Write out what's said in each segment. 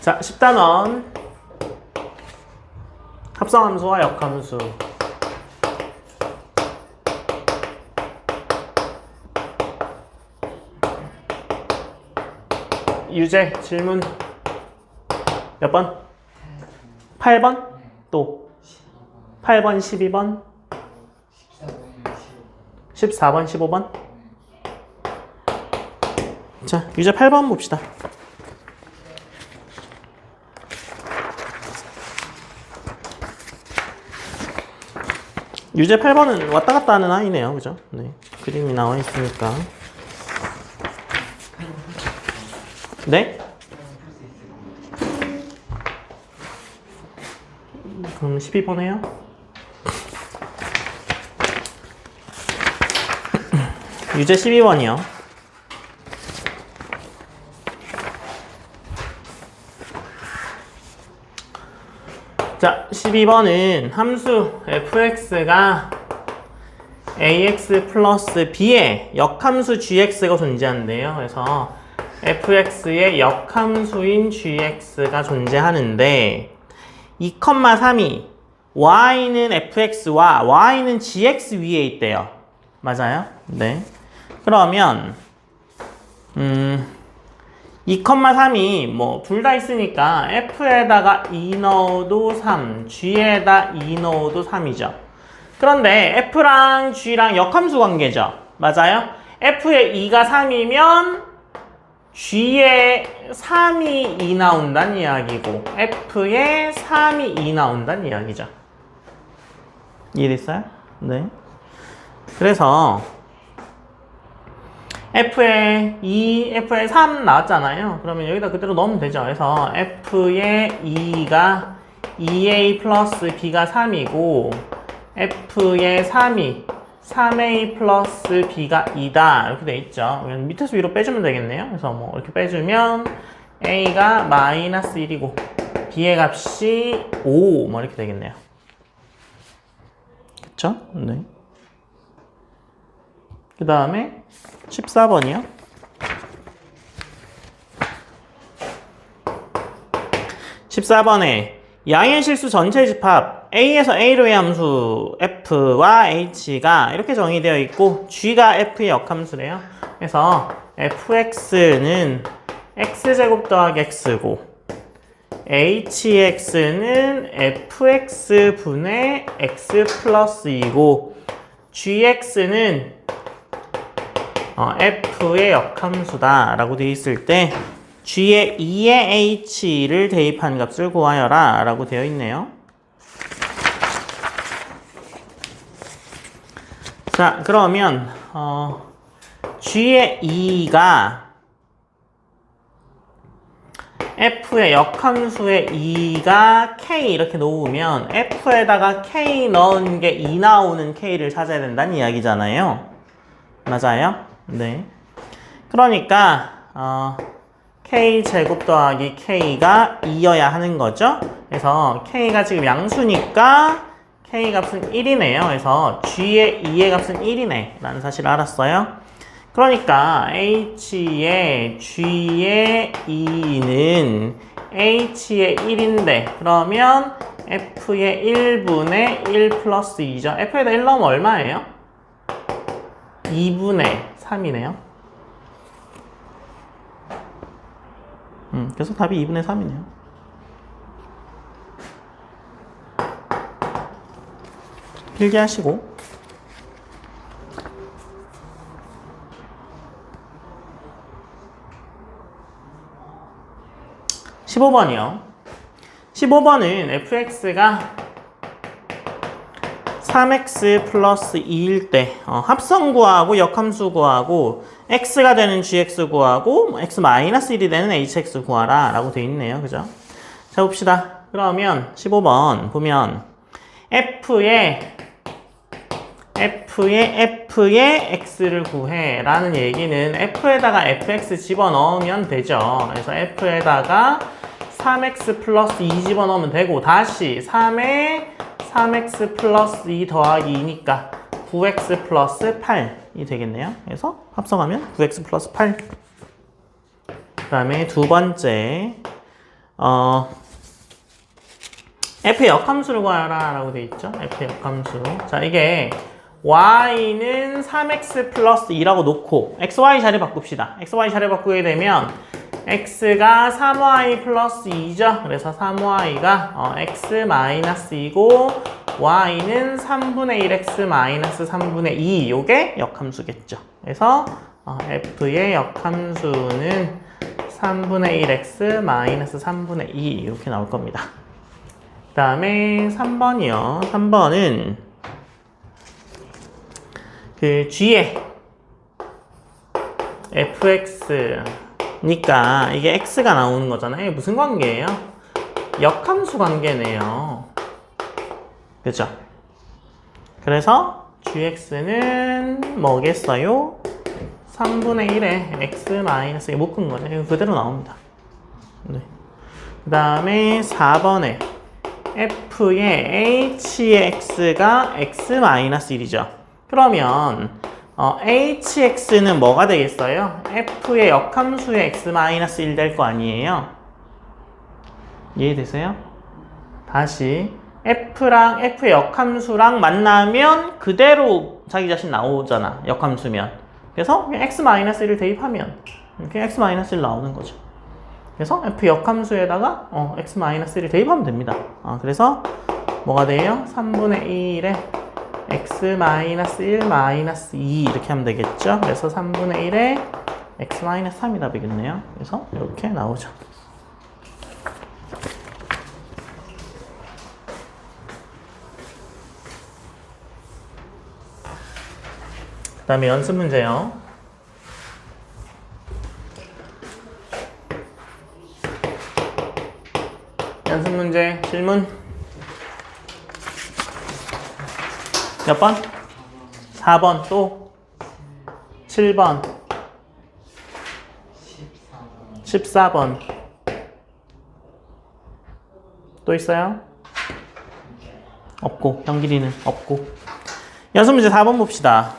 자, 10단원. 합성함수와 역함수. 유제 질문 몇 번? 8번? 또 8번, 12번, 14번, 15번. 자, 유제 8번 봅시다. 유제 8번은 왔다 갔다 하는 아이네요. 그죠? 네. 그림이 나와 있으니까. 네? 그럼 12번 해요? 유제 12번이요. 자, 12번은 함수 fx가 ax 플러스 b의 역함수 gx가 존재한대요. 그래서 fx의 역함수인 gx가 존재하는데 2,3이 y는 fx와 y는 gx 위에 있대요. 맞아요? 네. 그러면 음 2,3이 뭐 둘 다 있으니까 f에다가 2 넣어도 3, g에다 2 넣어도 3이죠. 그런데 f랑 g랑 역함수 관계죠. 맞아요? f의 2가 3이면 g에 3이 2 나온다는 이야기고 f에 3이 2 나온다는 이야기죠. 이해됐어요? 네. 그래서 f에 2, f에 3 나왔잖아요. 그러면 여기다 그대로 넣으면 되죠. 그래서 f의 2가 2a 플러스 b가 3이고 f의 3이 3a 플러스 b가 2다 이렇게 돼 있죠. 밑에서 위로 빼주면 되겠네요. 그래서 뭐 이렇게 빼주면 a가 마이너스 1이고 b의 값이 5뭐 이렇게 되겠네요. 그쵸? 네. 그 다음에 14번이요. 14번에 양의 실수 전체 집합 A에서 A로의 함수 F와 H가 이렇게 정의되어 있고 G가 F의 역함수래요. 그래서 fx는 x제곱 더하기 x고 hx는 fx분의 x 플러스 2고 gx는 어, f의 역함수다 라고 되어 있을 때 g의 2의 h를 대입한 값을 구하여라 라고 되어 있네요 자 그러면 어, g의 2가 f의 역함수의 2가 k 이렇게 놓으면 f에다가 k 넣은 게 2 나오는 k를 찾아야 된다는 이야기잖아요 맞아요? 네. 그러니까 어, k 제곱 더하기 k가 2여야 하는 거죠. 그래서 k가 지금 양수니까 k 값은 1이네요. 그래서 g의 2의 값은 1이네 라는 사실을 알았어요. 그러니까 h의 g의 2는 h의 1인데 그러면 f의 1분의 1 플러스 2죠. f에다 1 넣으면 얼마예요? 2분의 3이네요. 음, 그래서 답이 2분의 3이네요. 필기하시고 15번이요. 15번은 fx가 3x 플러스 2일 때 어, 합성 구하고 역함수 구하고 x가 되는 gx 구하고 뭐 x 마이너스 1이 되는 hx 구하라 라고 돼 있네요. 그죠? 자 봅시다. 그러면 15번 보면 f의 f의 f의 x를 구해 라는 얘기는 f에다가 fx 집어넣으면 되죠. 그래서 f에다가 3x 플러스 2 집어넣으면 되고 다시 3에 3x 플러스 2 더하기 2니까 9x 플러스 8이 되겠네요. 그래서 합성하면 9x 플러스 8. 그 다음에 두 번째 어, f의 역함수를 구하라 라고 돼 있죠. f의 역함수. 자, 이게 y는 3x 플러스 2라고 놓고 xy 자리 바꿉시다. xy 자리 바꾸게 되면 x가 3y 플러스 2죠. 그래서 3y가 어, x 마이너스 2고 y는 3분의 1x 마이너스 3분의 2 요게 역함수겠죠. 그래서 어, f의 역함수는 3분의 1x 마이너스 3분의 2 이렇게 나올 겁니다. 그 다음에 3번이요. 3번은 그 g에 fx 니까 이게 x가 나오는 거잖아요. 이게 무슨 관계예요? 역함수 관계네요. 그죠? 그래서 gx는 뭐겠어요? 3분의 1에 x 마이너스 묶은 거죠. 이거 그대로 나옵니다. 네. 그 다음에 4번에 f의 h의 x가 x 마이너스 1이죠. 그러면 어, hx는 뭐가 되겠어요? f의 역함수의 x 마이너스 1될 거 아니에요? 이해되세요? 다시 f랑 f의 역함수랑 만나면 그대로 자기 자신 나오잖아. 역함수면. 그래서 그냥 x-1을 대입하면 이렇게 x-1 나오는 거죠. 그래서 f 역함수에다가 어, x-1을 대입하면 됩니다. 아, 그래서 뭐가 돼요? 3분의 1에 x-1 마이너스 2 이렇게 하면 되겠죠. 그래서 3분의 1에 x-3이 답이겠네요. 그래서 이렇게 나오죠. 그 다음에 연습 문제요. 연습 문제 질문 몇 번? 4번 또 7번 14번 또 있어요? 없고 경길이는 없고 연습 문제 4번 봅시다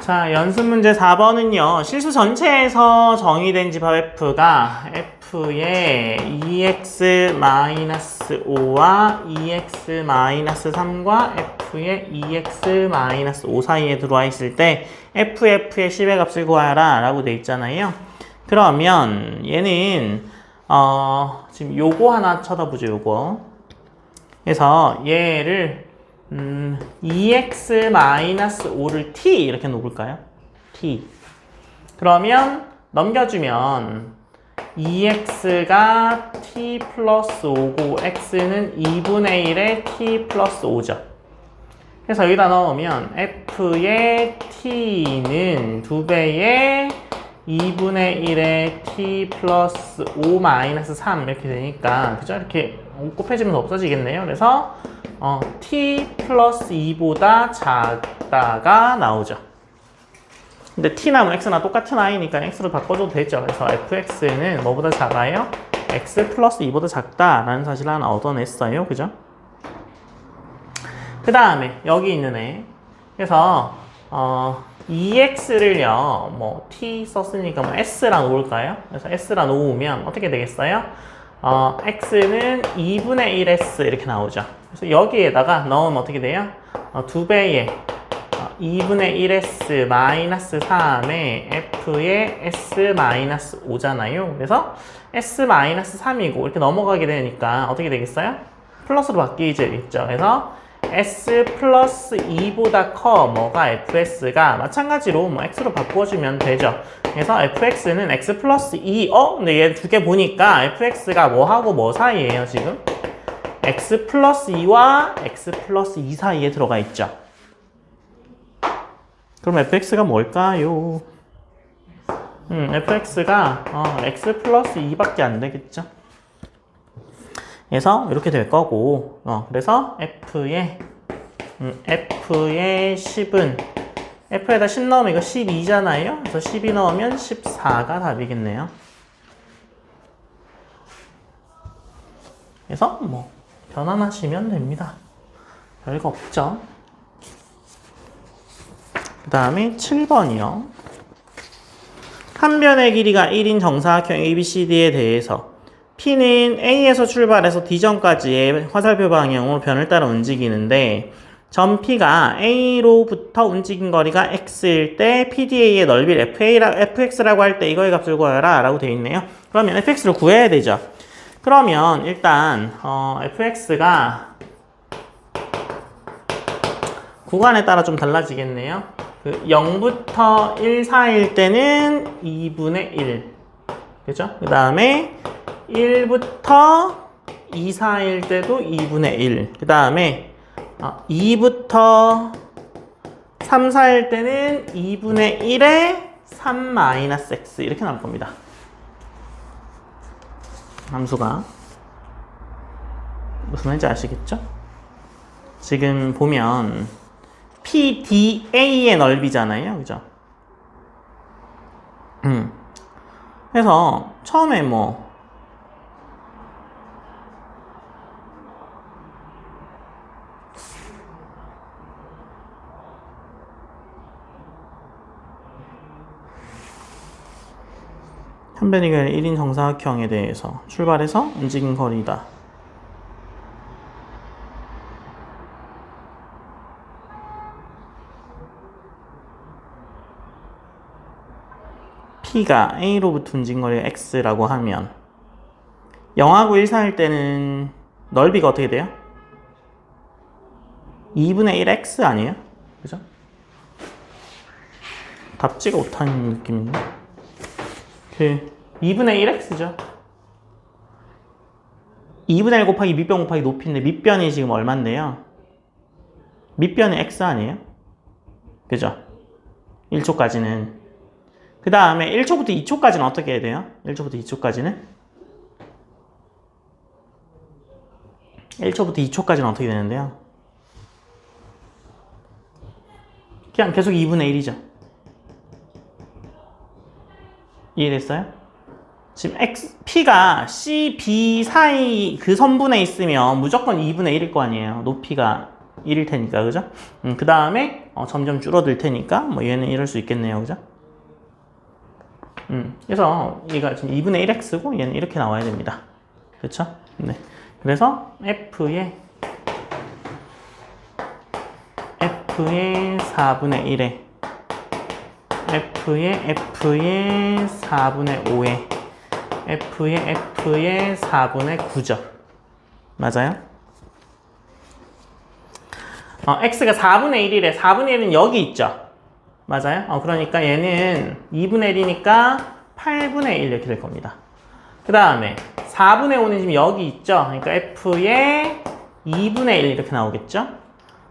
자, 연습 문제 4번은요. 실수 전체에서 정의된 집합 f가 f 의 2x-5와 2x-3과 f의 2x-5 사이에 들어와 있을 때 ff의 10의 값을 구하라 라고 돼 있잖아요. 그러면 얘는 어, 지금 요거 하나 쳐다보죠, 요거. 그래서 얘를 음, 2x-5를 t 이렇게 놓을까요? t. 그러면 넘겨주면 2x가 t 플러스 5고 x는 2분의 1의 t 플러스 5죠. 그래서 여기다 넣으면 f의 t는 2배의 2분의 1의 t 플러스 5 마이너스 3 이렇게 되니까 그죠? 이렇게 곱해지면 없어지겠네요. 그래서 어, t 플러스 2보다 작다가 나오죠. 근데 t나 뭐 x나 똑같은 i니까 x로 바꿔줘도 되죠. 그래서 fx는 뭐보다 작아요? x 플러스 2보다 작다라는 사실을 하나 얻어냈어요. 그죠? 그 다음에 여기 있는 애. 그래서 어, 2x를요, 뭐, t 썼으니까 뭐, s랑 놓을까요? 그래서 s랑 놓으면 어떻게 되겠어요? 어, x는 2분의 1s 이렇게 나오죠. 그래서 여기에다가 넣으면 어떻게 돼요? 어, 2배의 어, 2분의 1s 마이너스 3의 f의 s 마이너스 5잖아요. 그래서 s 마이너스 3이고 이렇게 넘어가게 되니까 어떻게 되겠어요? 플러스로 바뀌겠죠. 그래서 s 플러스 2보다 커 뭐가 fs가 마찬가지로 뭐 x로 바꿔주면 되죠. 그래서 fx는 x 플러스 2 어? 근데 얘 두 개 보니까 fx가 뭐하고 뭐 사이에요 지금? x 플러스 2와 x 플러스 2 사이에 들어가 있죠. 그럼 fx가 뭘까요? 음, fx가 어, x 플러스 2밖에 안 되겠죠. 그래서 이렇게 될 거고, 어, 그래서 f의 음, f의 10은 f에다 10 넣으면 이거 12잖아요. 그래서 12 넣으면 14가 답이겠네요. 그래서 뭐 변환하시면 됩니다. 별거 없죠. 그 다음에 7번이요. 한 변의 길이가 1인 정사각형 ABCD에 대해서 P는 A에서 출발해서 D점까지의 화살표 방향으로 변을 따라 움직이는데 점 P가 A로부터 움직인 거리가 X일 때 PDA의 넓이를 FX라고 할 때 이거의 값을 구하라 라고 되어 있네요. 그러면 FX를 구해야 되죠. 그러면 일단 어, FX가 구간에 따라 좀 달라지겠네요. 그 0부터 1 사이일 때는 2분의 1. 그죠? 그 다음에 1부터 2 사이일 때도 2분의 1. 그 다음에 2부터 3 사이일 때는 2분의 1에 3 마이너스 x 이렇게 나올 겁니다. 함수가 무슨 말인지 아시겠죠? 지금 보면 PDA의 넓이잖아요. 그죠? 음. 그래서 처음에 뭐 한변이가 1인 정사각형에 대해서 출발해서 움직인 거리다. P가 A로부터 움직인 거리가 X라고 하면 0하고 1 사이일 때는 넓이가 어떻게 돼요? 2분의 1 X 아니에요? 그죠? 답지가 못하는 느낌인데? 그 2분의 1x죠. 2분의 1 곱하기 밑변 곱하기 높이인데 밑변이 지금 얼마인데요? 밑변이 x 아니에요? 그죠? 1초까지는 그 다음에 1초부터 2초까지는 어떻게 해야 돼요? 1초부터 2초까지는 1초부터 2초까지는 어떻게 되는데요? 그냥 계속 2분의 1이죠. 이해됐어요? 지금 X, P가 C, B 사이 그 선분에 있으면 무조건 2분의 1일 거 아니에요. 높이가 1일 테니까, 그죠? 음, 그 다음에 어, 점점 줄어들 테니까, 뭐 얘는 이럴 수 있겠네요, 그죠? 음, 그래서 얘가 지금 2분의 1x고 얘는 이렇게 나와야 됩니다. 그렇죠? 네. 그래서 F의 F의 4분의 1에 F의 F의 4분의 5에 F의 F의 4분의 9죠. 맞아요? 어, X가 4분의 1이래. 4분의 1은 여기 있죠. 맞아요? 어, 그러니까 얘는 2분의 1이니까 8분의 1 이렇게 될 겁니다. 그 다음에 4분의 5는 지금 여기 있죠. 그러니까 F의 2분의 1 이렇게 나오겠죠.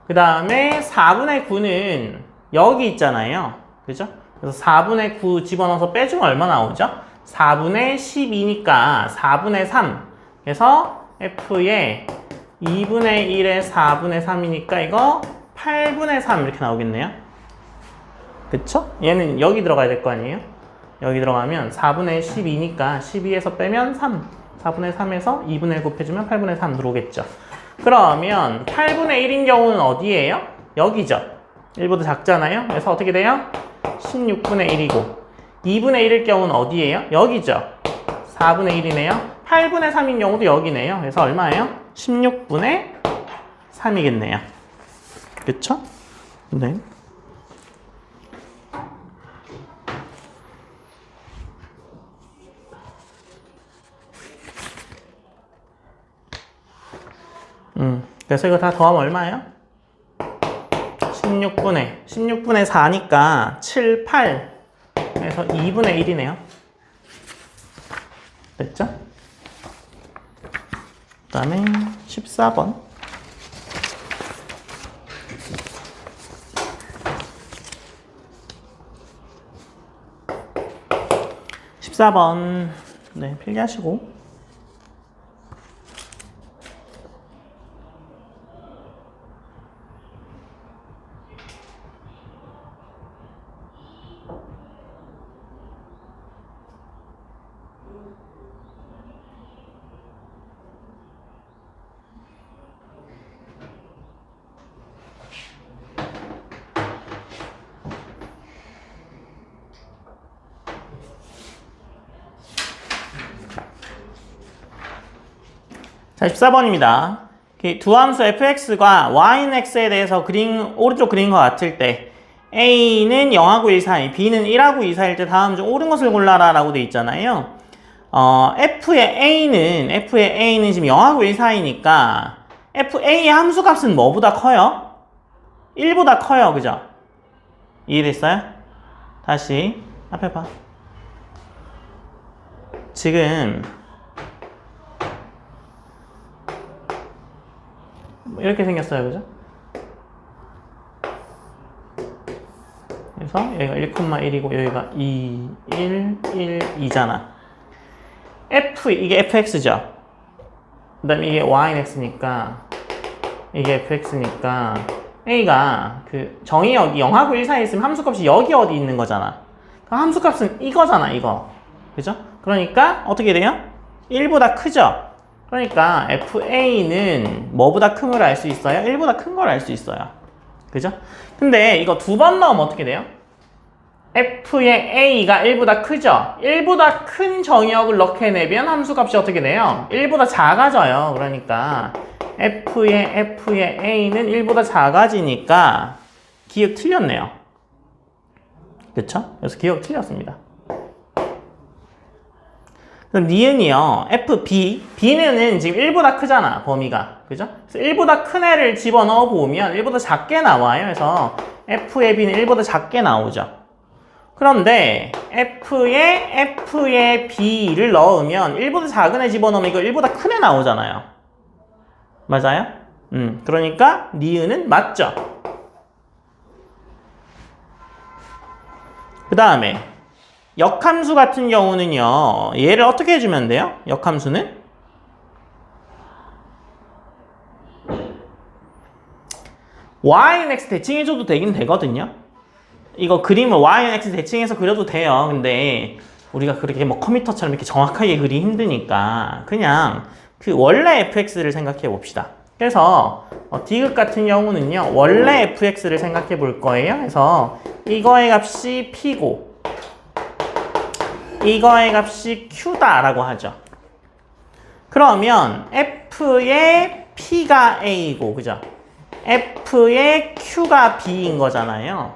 그 다음에 4분의 9는 여기 있잖아요. 그죠? 그래서 4분의 9 집어넣어서 빼주면 얼마 나오죠? 4분의 12니까 4분의 3. 그래서 F의 2분의 1에 4분의 3이니까 이거 8분의 3 이렇게 나오겠네요. 그쵸? 얘는 여기 들어가야 될 거 아니에요? 여기 들어가면 4분의 12니까 12에서 빼면 3. 4분의 3에서 2분의 1 곱해주면 8분의 3 들어오겠죠. 그러면 8분의 1인 경우는 어디예요? 여기죠. 1보다 작잖아요. 그래서 어떻게 돼요? 16분의 1이고 2분의 1일 경우는 어디예요? 여기죠. 4분의 1이네요. 8분의 3인 경우도 여기네요. 그래서 얼마예요? 16분의 3이겠네요. 그쵸? 네. 음, 그래서 이거 다 더하면 얼마예요? 16분의 16분의 4니까 7, 8 에서 2분의 1이네요. 됐죠? 그 다음에 14번 (14번) 네 필기하시고 자, 14번입니다. 두 함수 fx과 yx에 대해서 그린, 오른쪽 그린 것 같을 때 a는 0하고 1 사이, b는 1하고 2 사이일 때 다음 중 옳은 것을 골라라 라고 돼 있잖아요. 어, f의 a는, f의 a는 지금 0하고 1 사이니까 fa의 함수 값은 뭐보다 커요? 1보다 커요. 그죠? 이해됐어요? 다시 앞에 봐. 지금 뭐 이렇게 생겼어요. 그죠? 그래서 여기가 1,1이고 여기가 2, 1, 1, 2잖아. f 이게 fx죠. 그 다음에 이게 yx니까 이게 fx니까 a가 그 정의역이 0하고 1 사이에 있으면 함수값이 여기 어디 있는 거잖아. 그 함수값은 이거잖아, 이거. 그죠? 그러니까 어떻게 돼요? 1보다 크죠? 그러니까 FA는 뭐보다 큰 걸 알 수 있어요? 1보다 큰 걸 알 수 있어요. 그죠? 근데 이거 두번 넣으면 어떻게 돼요? F의 A가 1보다 크죠? 1보다 큰 정의역을 넣게 되면 함수값이 어떻게 돼요? 1보다 작아져요. 그러니까 F의 F의 A는 1보다 작아지니까 기억 틀렸네요. 그쵸? 그래서 기억 틀렸습니다. 니은이요. F, B. B는 지금 1보다 크잖아, 범위가. 그죠? 그래서 1보다 큰 애를 집어넣어 보면 1보다 작게 나와요. 그래서 F의 B는 1보다 작게 나오죠. 그런데 F에 F의 B를 넣으면 1보다 작은 애 집어넣으면 이거 1보다 큰 애 나오잖아요. 맞아요? 음, 그러니까 니은은 맞죠. 그 다음에 역함수 같은 경우는요. 얘를 어떻게 해주면 돼요? 역함수는? yx 대칭해줘도 되긴 되거든요. 이거 그림을 yx 대칭해서 그려도 돼요. 근데 우리가 그렇게 뭐 컴퓨터처럼 이렇게 정확하게 그리기 힘드니까 그냥 그 원래 fx를 생각해 봅시다. 그래서 어, 디귿 같은 경우는요. 원래 fx를 생각해 볼 거예요. 그래서 이거의 값이 p고 이거의 값이 q다라고 하죠. 그러면 f의 p가 a고 그죠? f의 q가 b인 거잖아요.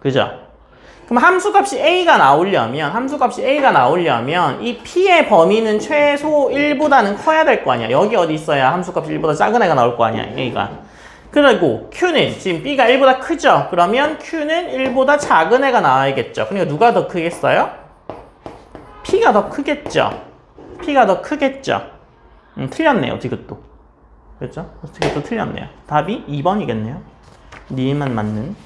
그죠? 그럼 함수값이 a가 나오려면 함수값이 a가 나오려면 이 p의 범위는 최소 1보다는 커야 될 거 아니야. 여기 어디 있어야 함수값이 1보다 작은 애가 나올 거 아니야. a가. 그리고 q는 지금 b가 1보다 크죠? 그러면 q는 1보다 작은 애가 나와야겠죠. 그러니까 누가 더 크겠어요? P가 더 크겠죠. p가 더 크겠죠. 음, 틀렸네요. 디귿도. 그렇죠? 디귿도 틀렸네요. 답이 2번이겠네요. 니만 맞는.